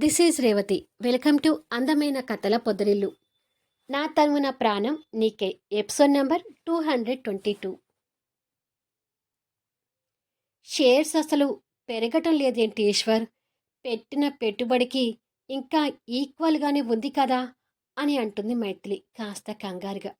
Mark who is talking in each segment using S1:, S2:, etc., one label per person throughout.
S1: This is Revathi welcome to అందమైన కథల పొదరిల్లు నా తరుమున ప్రాణం నీకే episode number two hundred twenty two shares అసలు పెరగటం లేదేంటి ఈశ్వర్? పెట్టిన పెట్టుబడికి ఇంకా ఈక్వల్గానే ఉంది కదా అని అంటుంది మైథిలి కాస్త కంగారుగా.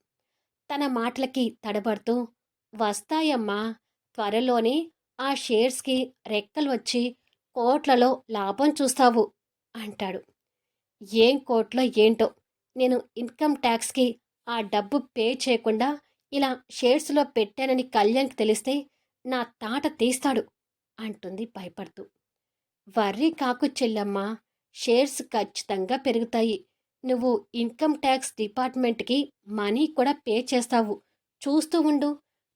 S1: తన మాటలకి తడబడుతూ వస్తాయమ్మా త్వరలోనే ఆ షేర్స్కి రెక్కలు వచ్చి కోట్లలో లాభం చూస్తావు. అంటాడు. ఏం కోర్టులో ఏంటో? నేను ఇన్కమ్ ట్యాక్స్కి ఆ డబ్బు పే చేయకుండా ఇలా షేర్స్లో పెట్టానని కళ్యాణ్కి తెలిస్తే నా తాట తీస్తాడు అంటుంది భయపడుతూ. వర్రీ కాకు చెల్లమ్మ షేర్స్ ఖచ్చితంగా పెరుగుతాయి. నువ్వు ఇన్కమ్ ట్యాక్స్ డిపార్ట్మెంట్కి మనీ కూడా పే చేస్తావు. చూస్తూ ఉండు.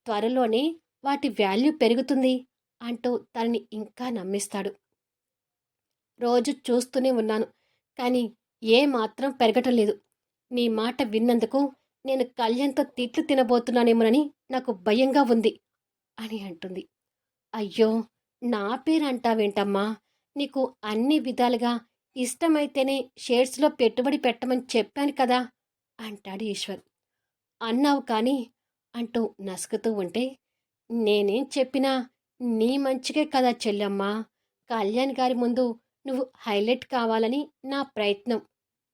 S1: త్వరలోనే వాటి వాల్యూ పెరుగుతుంది అంటూ తనని ఇంకా నమ్మిస్తాడు. రోజు చూస్తూనే ఉన్నాను. కానీ ఏ మాత్రం పెరగటం లేదు. నీ మాట విన్నందుకు నేను కళ్యాణ్తో తిట్లు తినబోతున్నానేమోనని నాకు భయంగా ఉంది అని అంటుంది. అయ్యో నా పేరు అంటావేంటమ్మా నీకు అన్ని విధాలుగా ఇష్టమైతేనే షేర్స్లో పెట్టుబడి పెట్టమని చెప్పాను కదా? అంటాడు ఈశ్వర్. అన్నావు కానీ అంటూ నసుకుతూ ఉంటే నేనేం చెప్పినా నీ మంచికే కదా చెల్లెమ్మా. కళ్యాణ్ గారి ముందు నువ్వు హైలైట్ కావాలని నా ప్రయత్నం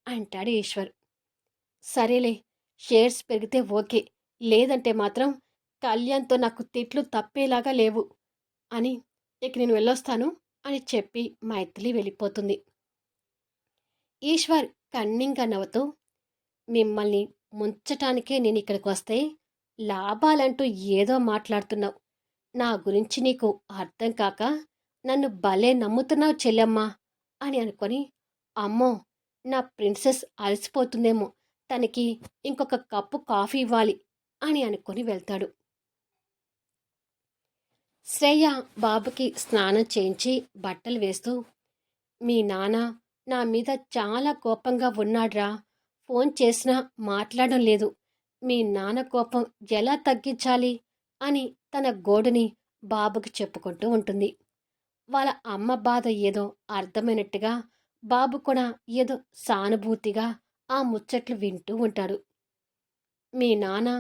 S1: అంటాడు ఈశ్వర్. సరేలే షేర్స్ పెరిగితే ఓకే లేదంటే మాత్రం కళ్యాణ్తో నాకు తిట్లు తప్పేలాగా లేవు అని ఇక నేను వెళ్ళొస్తాను అని చెప్పి మైథిలి వెళ్ళిపోతుంది. ఈశ్వర్ కన్నింగా నవ్వుతూ మిమ్మల్ని ముంచటానికే నేను ఇక్కడికి వస్తే లాభాలంటూ ఏదో మాట్లాడుతున్నావు. నా గురించి నీకు అర్థం కాక నన్ను భలే నమ్ముతున్నావు చెల్లెమ్మా అని అనుకొని అమ్మో నా ప్రిన్సెస్ అలసిపోతుందేమో తనకి ఇంకొక కప్పు కాఫీ ఇవ్వాలి అని అనుకొని వెళ్తాడు. శ్రేయ బాబుకి స్నానం చేయించి బట్టలు వేస్తూ మీ నాన్న నా మీద చాలా కోపంగా ఉన్నాడ్రా ఫోన్ చేసినా మాట్లాడడం లేదు మీ నాన్న కోపం ఎలా తగ్గించాలి? అని తన గోడుని బాబుకి చెప్పుకుంటూ ఉంటుంది. వాళ్ళ అమ్మ బాధ ఏదో అర్థమైనట్టుగా బాబు కూడా ఏదో సానుభూతిగా ఆ ముచ్చట్లు వింటూ ఉంటాడు. మీ నాన్న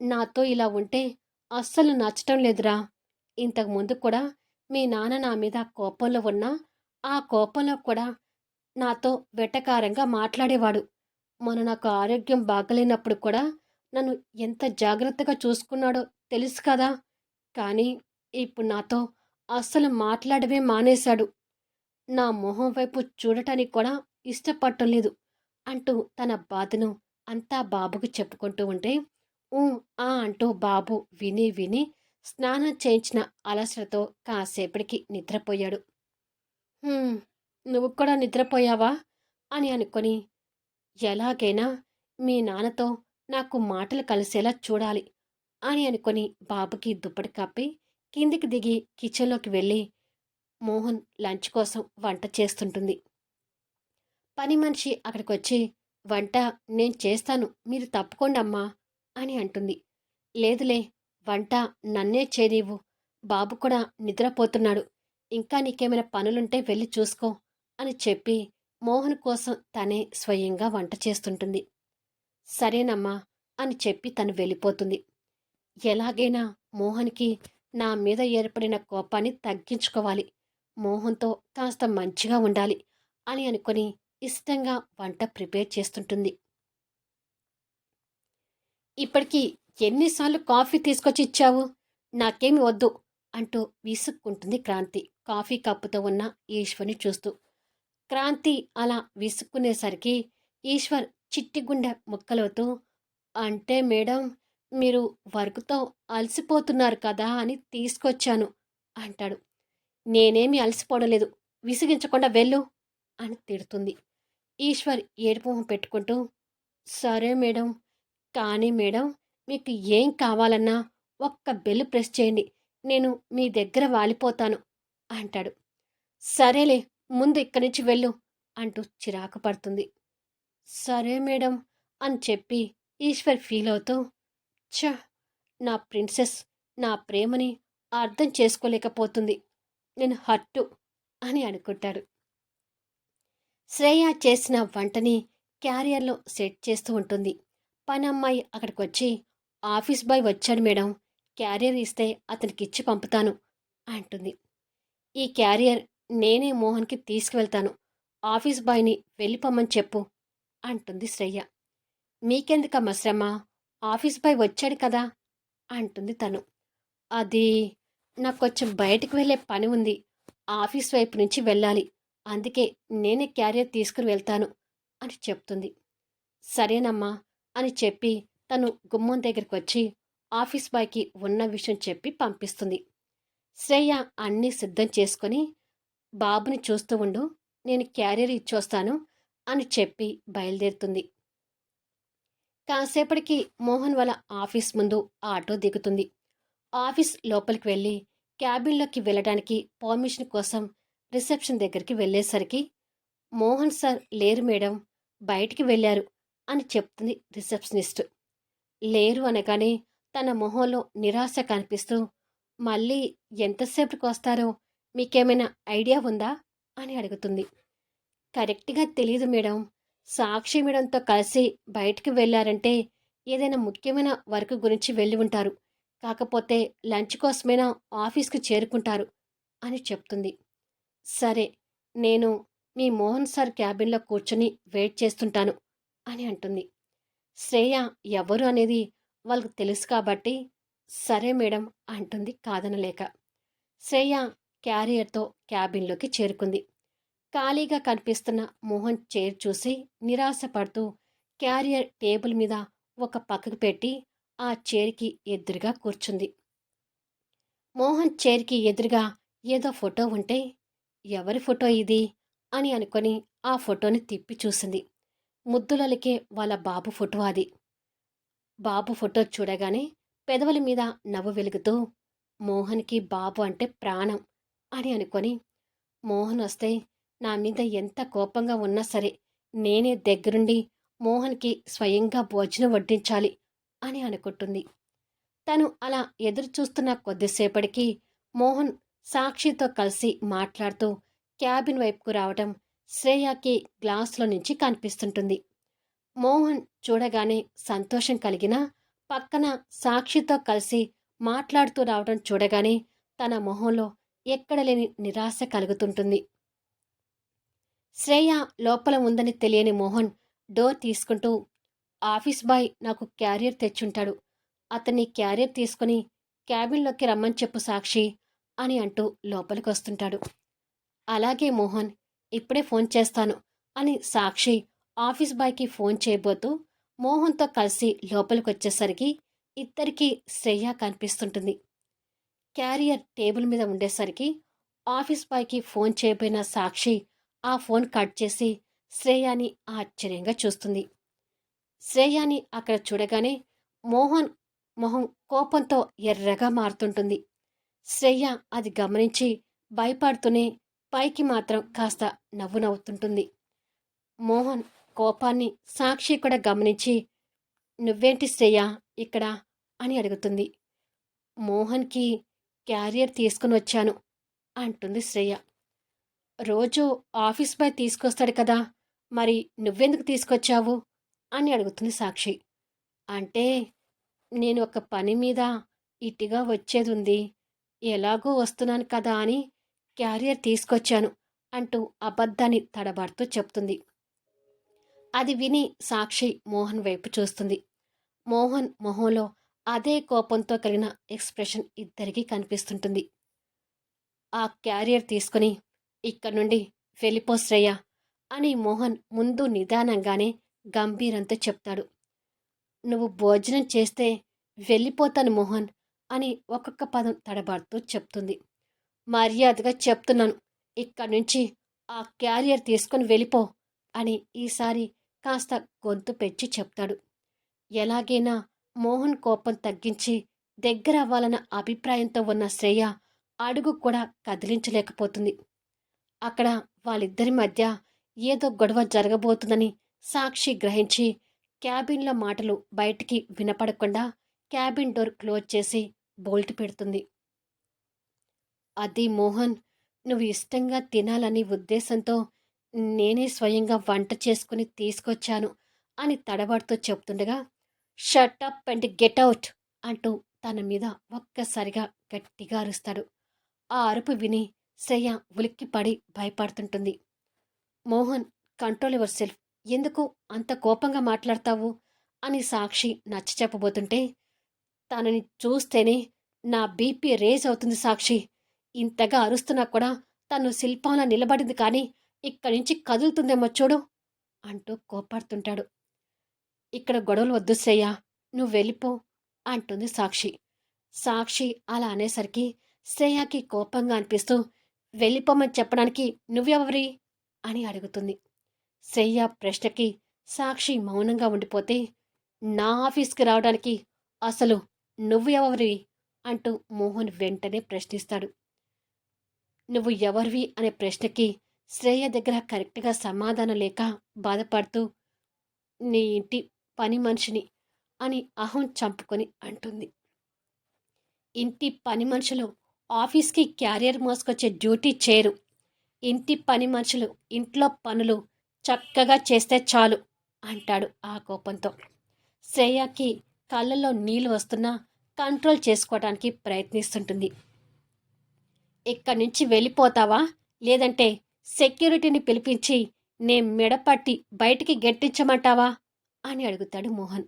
S1: నాతో ఇలా ఉంటే అస్సలు నచ్చటం లేదురా. ఇంతకు ముందు కూడా మీ నాన్న నా మీద కోపంలో ఉన్నా ఆ కోపంలో కూడా నాతో వెటకారంగా మాట్లాడేవాడు. మొన్న నాకు ఆరోగ్యం బాగలేనప్పుడు కూడా నన్ను ఎంత జాగ్రత్తగా చూసుకున్నాడో తెలుసు కదా. కానీ ఇప్పుడు నాతో అస్సలు మాట్లాడవే మానేశాడు. నా మొహం వైపు చూడటానికి కూడా ఇష్టపడటం లేదు అంటూ తన బాధను అంతా బాబుకు చెప్పుకుంటూ ఉంటే ఊ ఆ అంటూ బాబు విని విని స్నానం చేయించిన అలసటతో కాసేపటికి నిద్రపోయాడు. నువ్వు కూడా నిద్రపోయావా? అని అనుకొని ఎలాగైనా మీ నాన్నతో నాకు మాటలు కలిసేలా చూడాలి అని అనుకొని బాబుకి దుప్పటి కప్పి కిందికి దిగి కిచెన్లోకి వెళ్ళి మోహన్ లంచ్ కోసం వంట చేస్తుంటుంది. పని మనిషి అక్కడికి వచ్చి వంట నేను చేస్తాను మీరు తప్పుకోండి అమ్మా అని అంటుంది. లేదులే వంట నన్నే చేయనీవు బాబు కూడా నిద్రపోతున్నాడు ఇంకా నీకేమైనా పనులుంటే వెళ్ళి చూసుకో అని చెప్పి మోహన్ కోసం తనే స్వయంగా వంట చేస్తుంటుంది. సరేనమ్మా అని చెప్పి తను వెళ్ళిపోతుంది. ఎలాగైనా మోహన్కి నా మీద ఏర్పడిన కోపాన్ని తగ్గించుకోవాలి. మోహన్తో కాస్త మంచిగా ఉండాలి అని అనుకుని ఇష్టంగా వంట ప్రిపేర్ చేస్తుంటుంది. ఇప్పటికీ ఎన్నిసార్లు కాఫీ తీసుకొచ్చి ఇచ్చావు? నాకేమి వద్దు అంటూ విసుక్కుంటుంది క్రాంతి. కాఫీ కప్పుతో ఉన్న ఈశ్వర్ని చూస్తూ. క్రాంతి అలా విసుక్కునేసరికి ఈశ్వర్ చిట్టి గుండె ముక్కలవుతూ అంటే మేడం మీరు వర్క్తో అలసిపోతున్నారు కదా అని తీసుకొచ్చాను అంటాడు. నేనేమి అలసిపోవడం లేదు విసిగించకుండా వెళ్ళు అని తిడుతుంది. ఈశ్వర్ ఏడుపు పెట్టుకుంటూ సరే మేడం కానీ మేడం మీకు ఏం కావాలన్నా ఒక్క బెల్ ప్రెస్ చేయండి. నేను మీ దగ్గర వాలిపోతాను అంటాడు. సరేలే ముందు ఇక్కడి నుంచి వెళ్ళు అంటూ చిరాకు పడుతుంది. సరే మేడం అని చెప్పి ఈశ్వర్ ఫీల్ అవుతూ ఛ! నా ప్రిన్సెస్ నా ప్రేమని అర్థం చేసుకోలేకపోతుంది. నేను హట్టు అని అనుకుంటాడు. శ్రేయ చేసిన వంటని క్యారియర్లో సెట్ చేస్తూ ఉంటుంది. పని అమ్మాయి అక్కడికి వచ్చి ఆఫీస్ బాయ్ వచ్చాడు మేడం క్యారియర్ ఇస్తే అతనికి ఇచ్చి పంపుతాను అంటుంది. ఈ క్యారియర్ నేనే మోహన్కి తీసుకువెళ్తాను. ఆఫీస్ బాయ్ని వెళ్ళిపోమ్మని చెప్పు అంటుంది శ్రేయ. మీకెందుకమ్మా శ్రమ? ఆఫీస్ బాయ్ వచ్చాడు కదా అంటుంది తను. అది నాకు కొంచెం బయటకు వెళ్ళే పని ఉంది. ఆఫీస్ వైపు నుంచి వెళ్ళాలి. అందుకే నేనే క్యారియర్ తీసుకుని వెళ్తాను అని చెప్తుంది. సరేనమ్మా అని చెప్పి తను గుమ్మం దగ్గరికి వచ్చి ఆఫీస్ బాయ్కి ఉన్న విషయం చెప్పి పంపిస్తుంది. శ్రేయ అన్నీ సిద్ధం చేసుకొని బాబుని చూస్తూ ఉండు నేను క్యారియర్ ఇచ్చొస్తాను అని చెప్పి బయలుదేరుతుంది. కాసేపటికి మోహన్ వాళ్ళ ఆఫీస్ ముందు ఆటో దిగుతుంది. ఆఫీస్ లోపలికి వెళ్ళి క్యాబిన్లోకి వెళ్ళడానికి పర్మిషన్ కోసం రిసెప్షన్ దగ్గరికి వెళ్ళేసరికి మోహన్ సార్ లేరు మేడం బయటికి వెళ్ళారు అని చెప్తుంది రిసెప్షనిస్ట్. లేరు అనగానే తన మొహంలో నిరాశ కనిపిస్తూ మళ్ళీ ఎంతసేపటికి వస్తారో మీకేమైనా ఐడియా ఉందా? అని అడుగుతుంది. కరెక్ట్గా తెలియదు మేడం సాక్షి మేడంతో కలిసి బయటికి వెళ్ళారంటే ఏదైనా ముఖ్యమైన వర్క్ గురించి వెళ్ళి ఉంటారు. కాకపోతే లంచ్ కోసమైనా ఆఫీస్కి చేరుకుంటారు అని చెప్తుంది. సరే నేను మీ మోహన్ సార్ క్యాబిన్లో కూర్చొని వెయిట్ చేస్తుంటాను అని అంటుంది. శ్రేయ ఎవరు అనేది వాళ్ళకు తెలుసు కాబట్టి సరే మేడం అంటుంది కాదనలేక. శ్రేయ క్యారియర్తో క్యాబిన్లోకి చేరుకుంది. ఖాళీగా కనిపిస్తున్న మోహన్ చైర్ చూసి నిరాశపడుతూ క్యారియర్ టేబుల్ మీద ఒక పక్కకు పెట్టి ఆ చైర్కి ఎదురుగా కూర్చుంది. మోహన్ చైర్కి ఎదురుగా ఏదో ఫోటో ఉంటే ఎవరి ఫోటో ఇది? అని అనుకొని ఆ ఫోటోని తిప్పి చూసింది. ముద్దులలికే వాళ్ళ బాబు ఫోటో అది. బాబు ఫోటో చూడగానే పెదవుల మీద నవ్వు వెలుగుతూ మోహన్కి బాబు అంటే ప్రాణం అని అనుకొని మోహన్ వస్తే నా మీద ఎంత కోపంగా ఉన్నా సరే నేనే దగ్గరుండి మోహన్కి స్వయంగా భోజనం వడ్డించాలి అని అనుకుంటుంది. తను అలా ఎదురు చూస్తున్న కొద్దిసేపటికి మోహన్ సాక్షితో కలిసి మాట్లాడుతూ క్యాబిన్ వైపుకు రావటం శ్రేయాకి గ్లాసులో నుంచి కనిపిస్తుంటుంది. మోహన్ చూడగానే సంతోషం కలిగినా పక్కన సాక్షితో కలిసి మాట్లాడుతూ రావడం చూడగానే తన మొహంలో ఎక్కడ లేని నిరాశ కలుగుతుంటుంది. శ్రేయ లోపల ఉందని తెలియని మోహన్ డోర్ తీసుకుంటూ ఆఫీస్ బాయ్ నాకు క్యారియర్ తెచ్చుంటాడు. అతన్ని క్యారియర్ తీసుకుని క్యాబిన్లోకి రమ్మని చెప్పు సాక్షి అని అంటూ లోపలికి వస్తుంటాడు అలాగే మోహన్ ఇప్పుడే ఫోన్ చేస్తాను అని సాక్షి ఆఫీస్ బాయ్కి ఫోన్ చేయబోతూ మోహన్తో కలిసి లోపలికి వచ్చేసరికి ఇద్దరికీ శ్రేయ కనిపిస్తుంటుంది. క్యారియర్ టేబుల్ మీద ఉండేసరికి ఆఫీస్ బాయ్కి ఫోన్ చేయబోయిన సాక్షి ఆ ఫోన్ కట్ చేసి శ్రేయాని ఆశ్చర్యంగా చూస్తుంది. శ్రేయాని అక్కడ చూడగానే మోహన్ మొహం కోపంతో ఎర్రగా మారుతుంటుంది. శ్రేయ అది గమనించి భయపడుతూనే పైకి మాత్రం కాస్త నవ్వు నవ్వుతుంటుంది. మోహన్ కోపాన్ని సాక్షి కూడా గమనించి నువ్వేంటి శ్రేయ ఇక్కడ? అని అడుగుతుంది. మోహన్కి క్యారియర్ తీసుకుని వచ్చాను అంటుంది శ్రేయ. రోజు ఆఫీస్ బాయ్ తీసుకొస్తాడు కదా మరి నువ్వెందుకు తీసుకొచ్చావు? అని అడుగుతుంది సాక్షి. అంటే నేను ఒక పని మీద ఇటుగా వచ్చేది ఉంది ఎలాగో వస్తున్నాను కదా అని క్యారియర్ తీసుకొచ్చాను అంటూ అబద్ధాన్ని తడబడుతూ చెప్తుంది. అది విని సాక్షి మోహన్ వైపు చూస్తుంది. మోహన్ మొహంలో అదే కోపంతో కలిగిన ఎక్స్ప్రెషన్ ఇద్దరికీ కనిపిస్తుంటుంది. ఆ క్యారియర్ తీసుకుని ఇక్కడ నుండి వెళ్ళిపో శ్రేయ అని మోహన్ ముందు నిదానంగానే గంభీరంతో చెప్తాడు. నువ్వు భోజనం చేస్తే వెళ్ళిపోతాను మోహన్ అని ఒక్కొక్క పదం తడబడుతూ చెప్తుంది. మర్యాదగా చెప్తున్నాను. ఇక్కడి నుంచి ఆ క్యారియర్ తీసుకొని వెళ్ళిపో అని ఈసారి కాస్త గొంతు పెంచి చెప్తాడు. ఎలాగైనా మోహన్ కోపం తగ్గించి దగ్గర అవ్వాలన్న అభిప్రాయంతో ఉన్న శ్రేయ అడుగు కూడా కదిలించలేకపోతుంది. అక్కడ వాళ్ళిద్దరి మధ్య ఏదో గొడవ జరగబోతుందని సాక్షి గ్రహించి క్యాబిన్లో మాటలు బయటికి వినపడకుండా క్యాబిన్ డోర్ క్లోజ్ చేసి బోల్ట్ పెడుతుంది. అది మోహన్ నువ్వు ఇష్టంగా తినాలని ఉద్దేశంతో నేనే స్వయంగా వంట చేసుకుని తీసుకొచ్చాను అని తడబడుతూ చెప్తుండగా shut up and get out అంటూ తన మీద ఒక్కసారిగా గట్టిగా అరుస్తాడు. ఆ అరుపు విని శ్రేయ ఉలిక్కిపడి భయపడుతుంటుంది. మోహన్ కంట్రోల్ యువర్ సెల్ఫ్ ఎందుకు అంత కోపంగా మాట్లాడతావు? అని సాక్షి నచ్చ చెప్పబోతుంటే తనని చూస్తేనే నా బీపీ రేజ్ అవుతుంది సాక్షి. ఇంతగా అరుస్తున్నా కూడా తను శిల్పంలా నిలబడింది కానీ ఇక్కడి నుంచి కదులుతుందేమో చూడు అంటూ కోపడుతుంటాడు ఇక్కడ గొడవలు వద్దు శ్రేయ నువ్వు వెళ్ళిపో అంటుంది సాక్షి. సాక్షి అలా అనేసరికి శ్రేయకి కోపంగా అనిపిస్తూ వెళ్ళిపోమని చెప్పడానికి నువ్వెవరి? అని అడుగుతుంది. శ్రేయ ప్రశ్నకి సాక్షి మౌనంగా ఉండిపోతే నా ఆఫీస్కి రావడానికి అసలు నువ్వు ఎవరివి అంటూ మోహన్ వెంటనే ప్రశ్నిస్తాడు. నువ్వు ఎవరివి? అనే ప్రశ్నకి శ్రేయ దగ్గర కరెక్ట్గా సమాధానం లేక బాధపడుతూ నీ ఇంటి పని మనిషిని అని అహం చంపుకొని అంటుంది. ఇంటి పని మనుషులు ఆఫీస్కి క్యారియర్ మోసుకొచ్చే డ్యూటీ చేయరు. ఇంటి పని మనుషులు ఇంట్లో పనులు చక్కగా చేస్తే చాలు అంటాడు ఆ కోపంతో. శ్రేయకి కళ్ళల్లో నీళ్ళు వస్తున్నా కంట్రోల్ చేసుకోవడానికి ప్రయత్నిస్తుంటుంది. ఇక్కడి నుంచి వెళ్ళిపోతావా? లేదంటే సెక్యూరిటీని పిలిపించి నే మెడపట్టి బయటికి గెట్టించమంటావా? అని అడుగుతాడు మోహన్.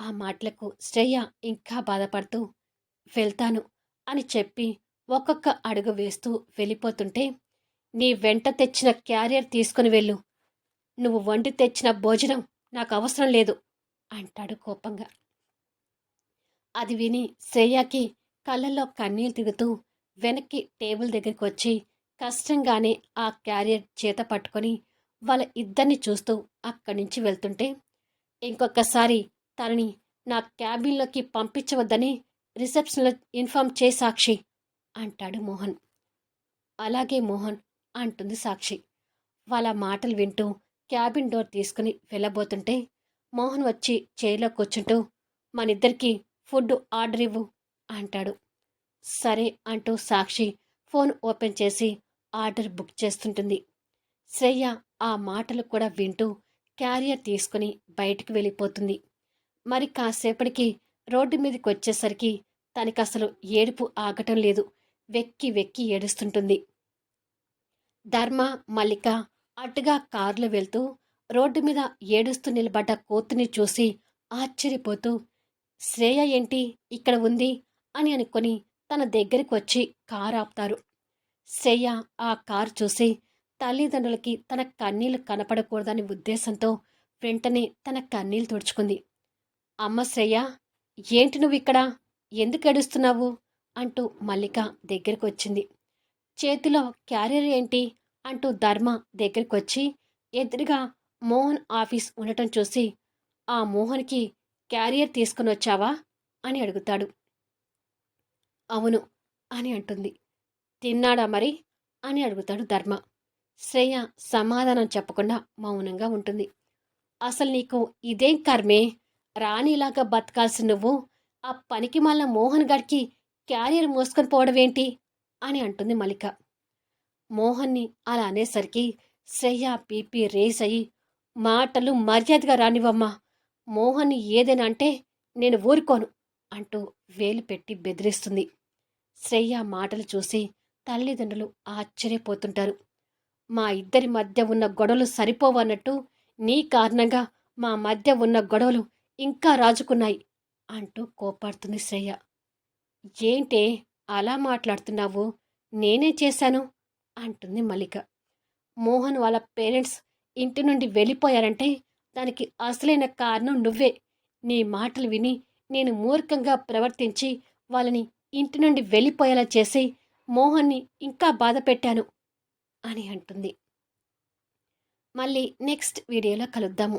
S1: ఆ మాటలకు శ్రేయ ఇంకా బాధపడుతూ వెళ్తాను. అని చెప్పి ఒక్కొక్క అడుగు వేస్తూ వెళ్ళిపోతుంటే నీ వెంట తెచ్చిన క్యారియర్ తీసుకుని వెళ్ళు. నువ్వు వండి తెచ్చిన భోజనం నాకు అవసరం లేదు అంటాడు కోపంగా. అది విని శ్రేయాకి కళ్ళల్లో కన్నీళ్ళు తిరుగుతూ వెనక్కి టేబుల్ దగ్గరికి వచ్చి కష్టంగానే ఆ క్యారియర్ చేత పట్టుకొని వాళ్ళ ఇద్దరిని చూస్తూ అక్కడి నుంచి వెళ్తుంటే ఇంకొకసారి తనని నా క్యాబిన్లోకి పంపించవద్దని రిసెప్షన్లో ఇన్ఫామ్ చే సాక్షి అంటాడు మోహన్. అలాగే మోహన్ అంటుంది సాక్షి. వాళ్ళ మాటలు వింటూ క్యాబిన్ డోర్ తీసుకుని వెళ్ళబోతుంటే మోహన్ వచ్చి చైర్లో కూర్చుంటూ మనిద్దరికి ఫుడ్ ఆర్డర్ ఇవ్వు అంటాడు. సరే అంటూ సాక్షి ఫోన్ ఓపెన్ చేసి ఆర్డర్ బుక్ చేస్తుంటుంది. శ్రేయ ఆ మాటలు కూడా వింటూ క్యారియర్ తీసుకుని బయటికి వెళ్ళిపోతుంది. మరి కాసేపటికి రోడ్డు మీదకి వచ్చేసరికి తనకి అసలు ఏడుపు ఆగటం లేదు. వెక్కి వెక్కి ఏడుస్తుంటుంది. ధర్మ మల్లిక అటుగా కారులో వెళ్తూ రోడ్డు మీద ఏడుస్తూ నిలబడ్డ కోతిని చూసి ఆశ్చర్యపోతూ శ్రేయ ఏంటి? ఇక్కడ ఉంది? అని అనుకొని తన దగ్గరికి వచ్చి కారు ఆపుతారు. శ్రేయ ఆ కారు చూసి తల్లిదండ్రులకి తన కన్నీళ్ళు కనపడకూడదని ఉద్దేశంతో వెంటనే తన కన్నీళ్ళు తుడుచుకుంది. అమ్మ శ్రేయ ఏంటి నువ్వు ఇక్కడ ఎందుకు ఏడుస్తున్నావు? అంటూ మల్లిక దగ్గరికి వచ్చింది చేతిలో క్యారియర్ ఏంటి? అంటూ ధర్మ దగ్గరికి వచ్చి ఎదురుగా మోహన్ ఆఫీస్ ఉండటం చూసి ఆ మోహన్కి క్యారియర్ తీసుకుని వచ్చావా అని అడుగుతాడు. అవును అని అంటుంది. తిన్నాడా మరి? అని అడుగుతాడు ధర్మ. శ్రేయ సమాధానం చెప్పకుండా మౌనంగా ఉంటుంది. అసలు నీకు ఇదేం కర్మే? రాణిలాగా బతకాల్సి నువ్వు ఆ పనికి మళ్ళా మోహన్ గడికి క్యారియర్ మోసుకొని పోవడమేంటి? అని అంటుంది మలిక మోహన్ని అలా అనేసరికి శ్రేయ పీపీ రేస్ అయ్యి మాటలు మర్యాదగా రానివమ్మా మోహన్ని ఏదైనా అంటే నేను ఊరుకోను అంటూ వేలు పెట్టి బెదిరిస్తుంది. శ్రేయ మాటలు చూసి తల్లిదండ్రులు ఆశ్చర్యపోతుంటారు. మా ఇద్దరి మధ్య ఉన్న గొడవలు సరిపోవన్నట్టు నీ కారణంగా మా మధ్య ఉన్న గొడవలు ఇంకా రాజుకున్నాయి అంటూ కోపాడుతుంది శ్రేయ. ఏంటే అలా మాట్లాడుతున్నావు? నేనే చేశాను అంటుంది మల్లిక. మోహన్ వాళ్ళ పేరెంట్స్ ఇంటి నుండి వెళ్ళిపోయారంటే దానికి అసలైన కారణం నువ్వే. నీ మాటలు విని నేను మూర్ఖంగా ప్రవర్తించి వాళ్ళని ఇంటి నుండి వెళ్ళిపోయేలా చేసి మోహన్ని ఇంకా బాధ పెట్టాను అని అంటుంది. మళ్ళీ నెక్స్ట్ వీడియోలో కలుద్దాము.